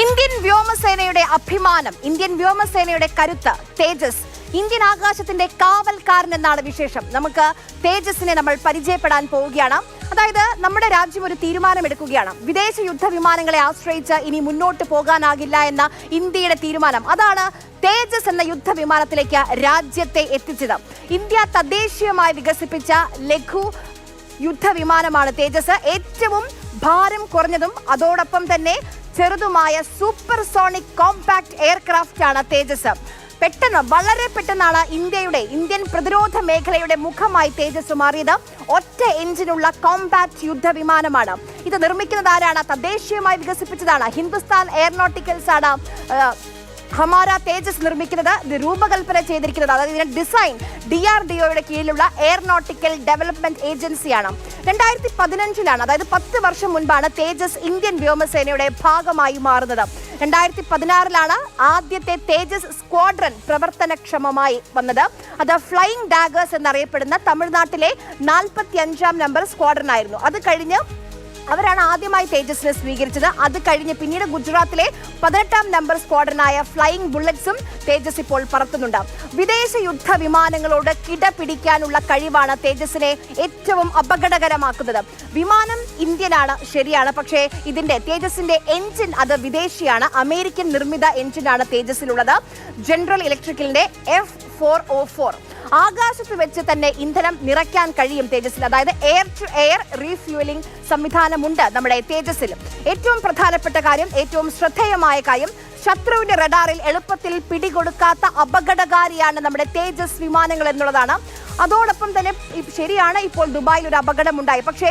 Indian വ്യോമസേനയുടെ അഭിമാനം Indian വ്യോമസേനയുടെ കരുത്ത് തേജസ്. ഇന്ത്യൻ ആകാശത്തിന്റെ കാവൽക്കാരൻ എന്നാണ് വിശേഷം. നമുക്ക് തേജസിനെ നമ്മൾ പരിചയപ്പെടാൻ പോവുകയാണ്. അതായത് നമ്മുടെ രാജ്യം ഒരു തീരുമാനമെടുക്കുകയാണ്. വിദേശ യുദ്ധ വിമാനങ്ങളെ ആശ്രയിച്ച് ഇനി മുന്നോട്ട് പോകാനാകില്ല എന്ന ഇന്ത്യയുടെ തീരുമാനം. അതാണ് തേജസ് എന്ന യുദ്ധ വിമാനത്തിലേക്ക് രാജ്യത്തെ എത്തിച്ചത്. ഇന്ത്യ തദ്ദേശീയമായി വികസിപ്പിച്ച ലഘു യുദ്ധ വിമാനമാണ് തേജസ്. ഏറ്റവും ഭാരം കുറഞ്ഞതും അതോടൊപ്പം തന്നെ ചെറുതുമായ സൂപ്പർ സോണിക് കോമ്പാക്ട് എയർക്രാഫ്റ്റ് ആണ് തേജസ്. പെട്ടെന്ന് വളരെ പെട്ടെന്നാണ് ഇന്ത്യയുടെ ഇന്ത്യൻ പ്രതിരോധ മേഖലയുടെ മുഖമായി തേജസ് മാറിയത്. ഒറ്റ എഞ്ചിനുള്ള കോമ്പാക്ട് യുദ്ധവിമാനമാണ്. ഇത് നിർമ്മിക്കുന്നത് ആരാണ്? തദ്ദേശീയമായി വികസിപ്പിച്ചതാണ് ഹിന്ദുസ്ഥാൻ എയർനോട്ടിക്കൽസ് ആണ്. ഹമാര തേജസ് നിർമ്മിക്കുന്നത് രൂപകൽപ്പന ചെയ്തിരിക്കുന്നത്. അതായത് ഇതിന്റെ ഡിസൈൻ ഡി ആർ ഡി ഒയുടെ കീഴിലുള്ള എയർനോട്ടിക്കൽ ഡെവലപ്മെന്റ് ഏജൻസിയാണ് രണ്ടായിരത്തി പതിനഞ്ചിലാണ് അതായത് പത്ത് വർഷം മുൻപാണ് തേജസ് ഇന്ത്യൻ വ്യോമസേനയുടെ ഭാഗമായി മാറുന്നത്. രണ്ടായിരത്തി പതിനാറിലാണ് ആദ്യത്തെ തേജസ് സ്ക്വാഡ്രൻ പ്രവർത്തനക്ഷമമായി വന്നത്. അത് ഫ്ലൈയിങ് ഡാഗേഴ്സ് എന്നറിയപ്പെടുന്ന തമിഴ്നാട്ടിലെ നാൽപ്പത്തി അഞ്ചാം നമ്പർ സ്ക്വാഡ്രൻ ആയിരുന്നു. അത് കഴിഞ്ഞ് അവരാണ് ആദ്യമായി തേജസിനെ സ്വീകരിച്ചത്. അത് കഴിഞ്ഞ് പിന്നീട് ഗുജറാത്തിലെ പതിനെട്ടാം നമ്പർ സ്ക്വാഡനായ ഫ്ലൈയിങ് ബുള്ളറ്റ്സും തേജസ് ഇപ്പോൾ പറത്തുന്നുണ്ട്. വിദേശ യുദ്ധ വിമാനങ്ങളോട് കിടപിടിക്കാനുള്ള കഴിവാണ് തേജസിനെ ഏറ്റവും അപകടകരമാക്കുന്നത്. വിമാനം ഇന്ത്യനാണ് ശരിയാണ് പക്ഷേ ഇതിന്റെ തേജസിന്റെ എഞ്ചിൻ അത് വിദേശിയാണ്. അമേരിക്കൻ നിർമ്മിത എഞ്ചിനാണ് തേജസിലുള്ളത് ജനറൽ ഇലക്ട്രിക്കലിന്റെ എഫ് ഫോർ ഒ ഫോർ ആകാശത്ത് വെച്ച് തന്നെ ഇന്ധനം നിറയ്ക്കാൻ കഴിയും തേജസ്സിൽ. അതായത് എയർ ടു എയർ റീഫ്യൂലിംഗ് സംവിധാനമുണ്ട് നമ്മുടെ തേജസ്സിലും ഏറ്റവും പ്രധാനപ്പെട്ട കാര്യം ഏറ്റവും ശ്രദ്ധേയമായ കാര്യം ശത്രുവിന്റെ റഡാറിൽ എളുപ്പത്തിൽ പിടികൊടുക്കാത്ത അപകടകാരിയാണ് നമ്മുടെ തേജസ് വിമാനങ്ങൾ എന്നുള്ളതാണ്. അതോടൊപ്പം തന്നെ ശരിയാണ് ഇപ്പോൾ ദുബായിൽ ഒരു അപകടമുണ്ടായി. പക്ഷേ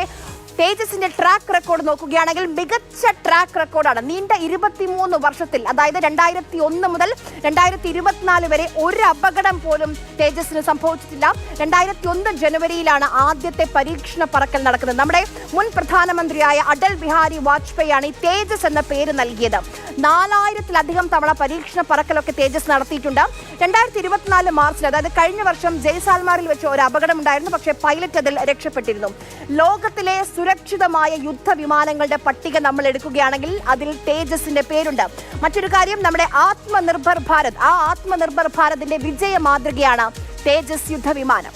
തേജസിന്റെ ട്രാക്ക് റെക്കോർഡ് നോക്കുകയാണെങ്കിൽ മികച്ച ട്രാക്ക് റെക്കോർഡാണ് നീണ്ട ഇരുപത്തിമൂന്ന് വർഷത്തിൽ അതായത് രണ്ടായിരത്തി ഒന്ന് മുതൽ രണ്ടായിരത്തി ഇരുപത്തിനാല് വരെ ഒരു അപകടം പോലും തേജസിന് സംഭവിച്ചിട്ടില്ല. രണ്ടായിരത്തി ഒന്ന് ജനുവരിയിലാണ് ആദ്യത്തെ പരീക്ഷണ പറക്കൽ നടക്കുന്നത്. നമ്മുടെ മുൻ പ്രധാനമന്ത്രിയായ അടൽ ബിഹാരി വാജ്പേയിയാണ് ഈ തേജസ് എന്ന പേര് നൽകിയത്. നാലായിരത്തിലധികം തവണ പരീക്ഷണ പറക്കലൊക്കെ തേജസ് നടത്തിയിട്ടുണ്ട്. രണ്ടായിരത്തി ഇരുപത്തിനാല് മാർച്ചിൽ അതായത് കഴിഞ്ഞ വർഷം ജയ്സാൽമാറിൽ വെച്ച് ഒരു അപകടം ഉണ്ടായിരുന്നു. പക്ഷേ പൈലറ്റ് അതിൽ രക്ഷപ്പെട്ടിരുന്നു. ലോകത്തിലെ സുരക്ഷിതമായ യുദ്ധവിമാനങ്ങളുടെ പട്ടിക നമ്മൾ എടുക്കുകയാണെങ്കിൽ അതിൽ തേജസിന്റെ പേരുണ്ട്. മറ്റൊരു കാര്യം നമ്മുടെ ആത്മനിർഭർ ഭാരത് ആ ആത്മനിർഭർ ഭാരതിന്റെ വിജയ മാതൃകയാണ് തേജസ് യുദ്ധവിമാനം.